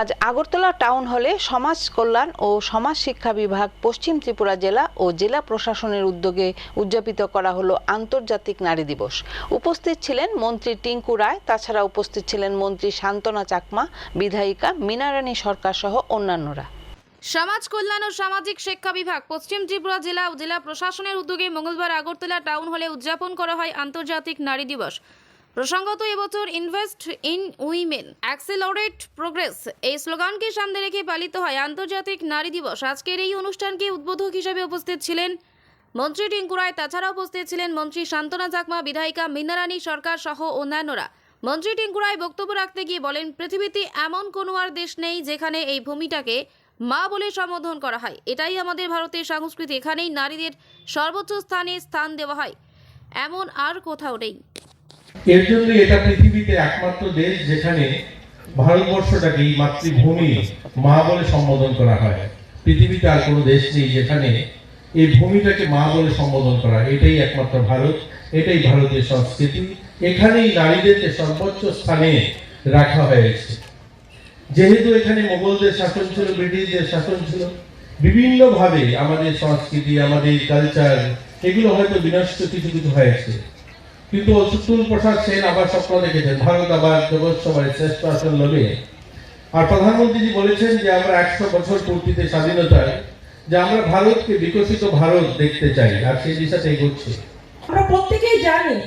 আজ আগরতলা টাউন হলে সমাজ কল্যাণ ও সমাজ শিক্ষা বিভাগ পশ্চিম ত্রিপুরা জেলা ও জেলা প্রশাসনের উদ্যোগে উদযাপিত করা হলো আন্তর্জাতিক নারী দিবস। উপস্থিত ছিলেন মন্ত্রী টিঙ্কু রায়, তাছাড়া উপস্থিত ছিলেন মন্ত্রী শান্তনা চাকমা, বিধায়িকা মিনারানী সরকার সহ অন্যান্যরা। সমাজ কল্যাণ ও সামাজিক শিক্ষা বিভাগ পশ্চিম ত্রিপুরা জেলা ও জেলা প্রশাসনের উদ্যোগে মঙ্গলবার আগরতলা টাউন হলে উদযাপন করা হয় আন্তর্জাতিক নারী দিবস। প্রসঙ্গত, এবছর invest in women accelerate progress এই স্লোগানকে সামনে রেখে পালিত হয় আন্তর্জাতিক নারী দিবস। আজকের এই অনুষ্ঠানকে উদ্বোধক হিসেবে উপস্থিত ছিলেন মন্ত্রী টিঙ্কু রায় তাছাড়া উপস্থিত ছিলেন মন্ত্রী শান্তনা চাকমা, বিধায়িকা মিনারানী সরকার সহ অন্যান্যরা। মন্ত্রী টিঙ্কু রায় বক্তব্য রাখতে গিয়ে বলেন, পৃথিবীতে এমন কোনো আর দেশ নেই যেখানে এই ভূমিটাকে মা বলে সম্বোধন করা হয়। এটাই আমাদের ভারতের সংস্কৃতি। এখানেই নারীদের সর্বোচ্চ স্থানে স্থান দেওয়া হয়। এমন আর কোথাও নেই। এর জন্য এটা পৃথিবীতে একমাত্র দেশ যেখানে ভারতবর্ষটাকে এই মাতৃভূমি মা বলে সম্বোধন করা হয়। পৃথিবীতে আর কোনো দেশ নেই যেখানে এই ভূমিটাকে মা বলে সম্বোধন করা। এটাই একমাত্র ভারত, এটাই ভারতের সংস্কৃতি, এখানেই নারীদেরকে সর্বোচ্চ স্থানে রাখা হয়েছে। যেহেতু এখানে মোগলদের শাসন ছিল, ব্রিটিশদের শাসন ছিল, বিভিন্নভাবে আমাদের সংস্কৃতি, আমাদের কালচার এগুলো হয়তো বিনষ্ট কিছু কিছু হয়েছে। কিন্তু অচ্যুতুল প্রসাদ সেন আবার স্বপ্ন দেখেছেন, ভারত আবার জগৎসভায় শ্রেষ্ঠ আসন লবে আর প্রধানমন্ত্রীজি বলেছেন যে আমরা একশো বছর পূর্তিতে স্বাধীনতায়, যে আমরা ভারতকে বিকশিত ভারত দেখতে চাই, আর সেই দিশাতে এগোচ্ছে। আমরা প্রত্যেকেই জানি,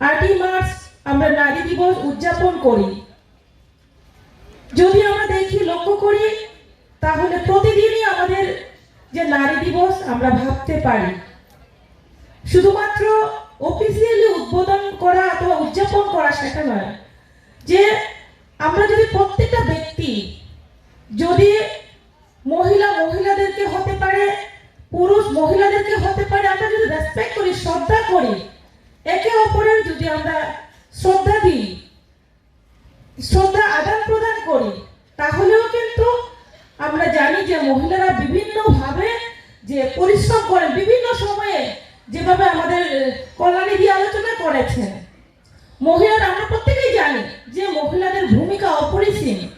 আটই মার্চ আমরা নারী দিবস উদযাপন করি। যদি আমরা দেখি, লক্ষ্য করি, তাহলে প্রতিদিনই আমাদের যে নারী দিবস আমরা ভাবতে পারি। শুধুমাত্র অফিসিয়ালি উদ্বোধন করা অথবা উদযাপন করা সেটা নয়। যে আমরা যদি প্রত্যেকটা ব্যক্তি যদি মহিলা মহিলাদেরকে হতে পারে, পুরুষ মহিলাদেরকে হতে পারে, আমরা যদি রেসপেক্ট করি, শ্রদ্ধা করি, একে অপরের যদি আমরা শ্রদ্ধা দিই, শ্রদ্ধা আদান প্রদান করি, তাহলেও কিন্তু আমরা জানি যে মহিলারা বিভিন্নভাবে যে পরিশ্রম করেন, বিভিন্ন সময়ে যেভাবে আমাদের কল্যাণীদি আলোচনা করেছেন। মহিলারা আমরা প্রত্যেকেই জানি যে মহিলাদের ভূমিকা অপরিসীম।